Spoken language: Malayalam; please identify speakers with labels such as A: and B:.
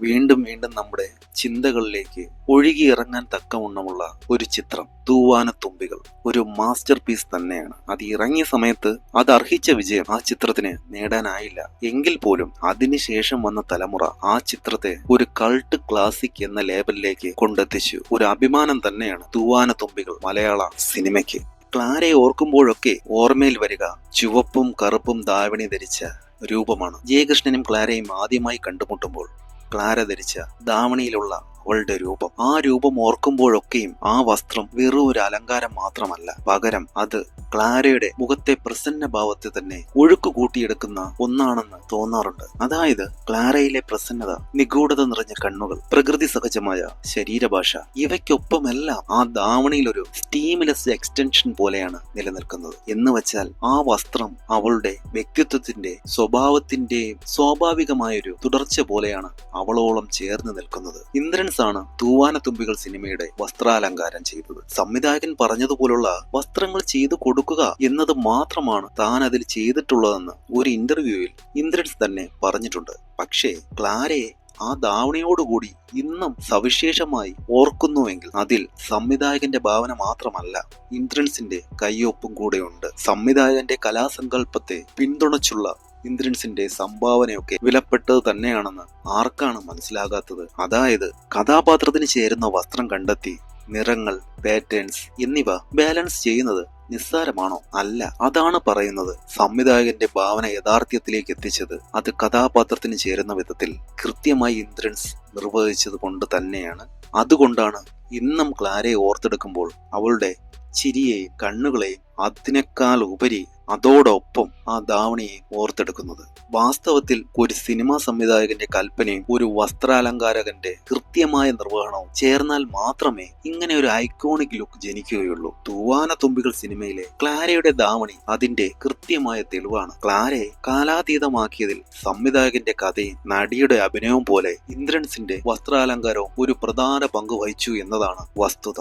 A: വീണ്ടും വീണ്ടും നമ്മുടെ ചിന്തകളിലേക്ക് ഒഴുകിയിറങ്ങാൻ തക്കവണ്ണമുള്ള ഒരു ചിത്രം തൂവാനത്തുമ്പികൾ. ഒരു മാസ്റ്റർ പീസ് തന്നെയാണ്. അത് ഇറങ്ങിയ സമയത്ത് അത് അർഹിച്ച വിജയം ആ ചിത്രത്തിന് നേടാനായില്ല. എങ്കിൽ പോലും അതിനുശേഷം വന്ന തലമുറ ആ ചിത്രത്തെ ഒരു കൾട്ട് ക്ലാസിക് എന്ന ലേബലിലേക്ക് കൊണ്ടെത്തിച്ചു. ഒരു അഭിമാനം തന്നെയാണ് തൂവാനത്തുമ്പികൾ മലയാള സിനിമയ്ക്ക്. ക്ലാരയെ ഓർക്കുമ്പോഴൊക്കെ ഓർമ്മയിൽ വരിക ചുവപ്പും കറുപ്പും ദാവണി ധരിച്ച രൂപമാണ്. ജയകൃഷ്ണനും ക്ലാരയും ആദ്യമായി കണ്ടുമുട്ടുമ്പോൾ ക്ലാര ധരിച്ച ദാവണിയിലുള്ള അവളുടെ രൂപം. ആ രൂപം ഓർക്കുമ്പോഴൊക്കെയും ആ വസ്ത്രം വെറും ഒരു അലങ്കാരം മാത്രമല്ല. പകരം അത് ക്ലാരയുടെ മുഖത്തെ പ്രസന്ന ഭാവത്തെ തന്നെ ഒഴുക്ക് കൂട്ടിയെടുക്കുന്ന ഒന്നാണെന്ന് തോന്നാറുണ്ട്. അതായത് ക്ലാരയിലെ പ്രസന്നത നിഗൂഢത നിറഞ്ഞ കണ്ണുകൾ പ്രകൃതി സഹജമായ ശരീരഭാഷ ഇവയ്ക്കൊപ്പമെല്ലാം ആ ധാവണിയിൽ ഒരു സ്റ്റീംലെസ് എക്സ്റ്റൻഷൻ പോലെയാണ് നിലനിൽക്കുന്നത്. എന്ന് വെച്ചാൽ ആ വസ്ത്രം അവളുടെ വ്യക്തിത്വത്തിന്റെ സ്വഭാവത്തിന്റെയും സ്വാഭാവികമായൊരു തുടർച്ച പോലെയാണ് അവളോളം ചേർന്ന് നിൽക്കുന്നത്. ഇന്ദ്രൻസ് ആണ് തൂവാനത്തുമ്പികൾ സിനിമയുടെ വസ്ത്രാലങ്കാരം ചെയ്തത്. സംവിധായകൻ പറഞ്ഞതുപോലുള്ള വസ്ത്രങ്ങൾ ചെയ്തു കൊടുക്കുക എന്നത് മാത്രമാണ് താൻ അതിൽ ചെയ്തിട്ടുള്ളതെന്ന് ഒരു ഇന്റർവ്യൂവിൽ ഇന്ദ്രൻസ് തന്നെ പറഞ്ഞിട്ടുണ്ട്. പക്ഷേ ക്ലാരയെ ആ ധാവണയോടുകൂടി ഇന്നും സവിശേഷമായി ഓർക്കുന്നുവെങ്കിൽ അതിൽ സംവിധായകന്റെ ഭാവന മാത്രമല്ല ഇന്ദ്രൻസിന്റെ കയ്യൊപ്പും കൂടെയുണ്ട്. സംവിധായകന്റെ കലാസങ്കല്പത്തെ പിന്തുണച്ചുള്ള ഇന്ദ്രൻസിന്റെ സംഭാവനയൊക്കെ വിലപ്പെട്ടത് തന്നെയാണെന്ന് ആർക്കാണ് മനസ്സിലാകാത്തത്? അതായത് കഥാപാത്രത്തിന് ചേരുന്ന വസ്ത്രം കണ്ടെത്തി നിറങ്ങൾ പാറ്റേൺസ് എന്നിവ ബാലൻസ് ചെയ്യുന്നത് നിസ്സാരമാണോ? അല്ല. അതാണ് പറയുന്നത്. സംവിധായകന്റെ ഭാവന യഥാർത്ഥ്യത്തിലേക്ക് എത്തിച്ചത്. അത് കഥാപാത്രത്തിന് ചേരുന്ന വിധത്തിൽ കൃത്യമായി ഇന്ദ്രൻസ് നിർവഹിച്ചത് കൊണ്ട് തന്നെയാണ്. അതുകൊണ്ടാണ് ഇന്നും ക്ലാരയെ ഓർത്തെടുക്കുമ്പോൾ അവളുടെ ചിരിയെയും കണ്ണുകളെയും അതിനേക്കാൾ ഉപരി അതോടൊപ്പം ആ ധാവണിയെ ഓർത്തെടുക്കുന്നത്. വാസ്തവത്തിൽ ഒരു സിനിമാ സംവിധായകന്റെ കൽപ്പനയും ഒരു വസ്ത്രാലങ്കാരകന്റെ കൃത്യമായ നിർവഹണവും ചേർന്നാൽ മാത്രമേ ഇങ്ങനെ ഒരു ഐക്കോണിക് ലുക്ക് ജനിക്കുകയുള്ളൂ. തൂവാന തുമ്പികൾ സിനിമയിലെ ക്ലാരയുടെ ധാവണി അതിന്റെ കൃത്യമായ തെളിവാണ്. ക്ലാരയെ കാലാതീതമാക്കിയതിൽ സംവിധായകന്റെ കഥയും നടിയുടെ അഭിനയവും പോലെ ഇന്ദ്രൻസിന്റെ വസ്ത്രാലങ്കാരവും ഒരു പ്രധാന പങ്ക് വഹിച്ചു എന്നതാണ് വസ്തുത.